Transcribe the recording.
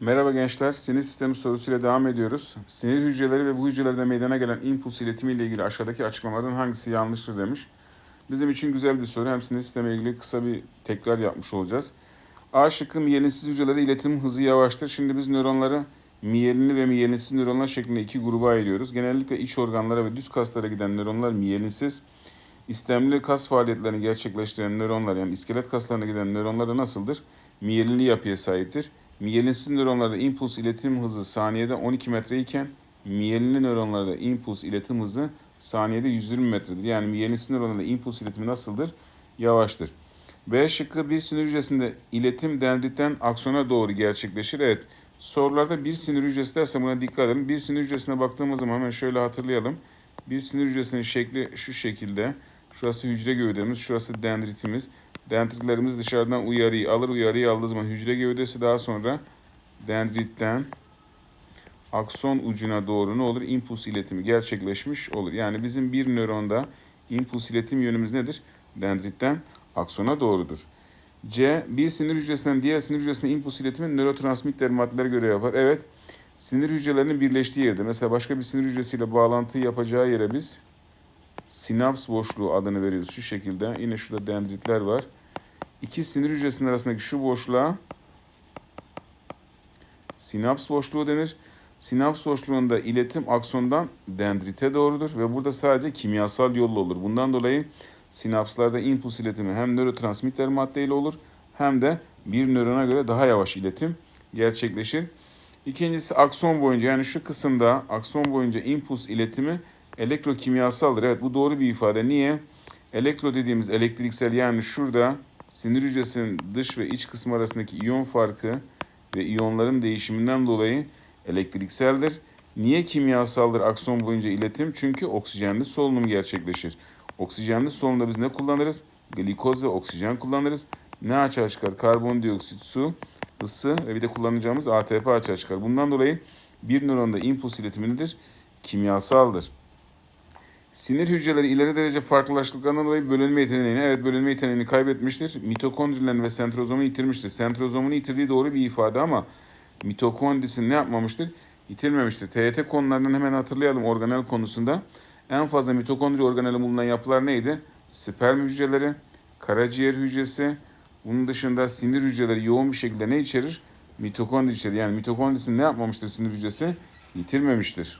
Merhaba gençler, sinir sistemi sorusuyla devam ediyoruz. Sinir hücreleri ve bu hücrelerde meydana gelen impuls iletimi ile ilgili aşağıdaki açıklamaların hangisi yanlıştır demiş. Bizim için güzel bir soru. Hem sinir sistemi ile ilgili kısa bir tekrar yapmış olacağız. A şıkkı miyelinsiz hücrelerde iletim hızı yavaştır. Şimdi biz nöronları miyelinli ve miyelinsiz nöronlar şeklinde iki gruba ayırıyoruz. Genellikle iç organlara ve düz kaslara giden nöronlar miyelinsiz. İstemli kas faaliyetlerini gerçekleştiren nöronlar yani iskelet kaslarına giden nöronlar da nasıldır? Miyelinli yapıya sahiptir. Miyelinsiz nöronlarda impuls iletim hızı saniyede 12 metre iken miyelinli nöronlarda impuls iletim hızı saniyede 120 metredir. Yani miyelinsiz nöronlarda impuls iletimi nasıldır? Yavaştır. B şıkkı bir sinir hücresinde iletim dendritten aksona doğru gerçekleşir. Evet sorularda bir sinir hücresi derse buna dikkat edin. Bir sinir hücresine baktığımız zaman hemen şöyle hatırlayalım. Bir sinir hücresinin şekli şu şekilde. Şurası hücre gövdemiz, şurası dendritimiz. Dendritlerimiz dışarıdan uyarıyı alır. Uyarıyı aldığı zaman hücre gövdesi daha sonra dendritten akson ucuna doğru ne olur? İmpuls iletimi gerçekleşmiş olur. Yani bizim bir nöronda impuls iletim yönümüz nedir? Dendritten aksona doğrudur. C. Bir sinir hücresinden diğer sinir hücresine impuls iletimi nörotransmitter maddelere göre yapar. Evet. Sinir hücrelerinin birleştiği yerde mesela başka bir sinir hücresiyle bağlantı yapacağı yere biz sinaps boşluğu adını veriyoruz şu şekilde. Yine şurada dendritler var. İki sinir hücresinin arasındaki şu boşluğa sinaps boşluğu denir. Sinaps boşluğunda iletim aksondan dendrite doğrudur ve burada sadece kimyasal yolla olur. Bundan dolayı sinapslarda impuls iletimi hem nörotransmitter maddeyle olur hem de bir nörona göre daha yavaş iletim gerçekleşir. İkincisi akson boyunca yani şu kısımda akson boyunca impuls iletimi elektrokimyasaldır. Evet bu doğru bir ifade. Niye? Elektro dediğimiz elektriksel yani şurada sinir hücresinin dış ve iç kısmı arasındaki iyon farkı ve iyonların değişiminden dolayı elektrikseldir. Niye kimyasaldır akson boyunca iletim? Çünkü oksijenli solunum gerçekleşir. Oksijenli solunumda biz ne kullanırız? Glikoz ve oksijen kullanırız. Ne açığa çıkar? Karbondioksit, su, ısı ve bir de kullanacağımız ATP açığa çıkar. Bundan dolayı bir nöronda impuls iletimi nedir? Kimyasaldır. Sinir hücreleri ileri derece farklılaştıklarından dolayı bölünme yeteneğini, evet bölünme yeteneğini kaybetmiştir. Mitokondrilerini ve sentrozomunu yitirmiştir. Sentrozomunu yitirdiği doğru bir ifade ama mitokondrisini ne yapmamıştır? Yitirmemiştir. TYT konularından hemen hatırlayalım organel konusunda. En fazla mitokondri organeli bulunan yapılar neydi? Sperm hücreleri, karaciğer hücresi, bunun dışında sinir hücreleri yoğun bir şekilde ne içerir? Mitokondri içerir. Yani mitokondrisini ne yapmamıştır sinir hücresi? Yitirmemiştir.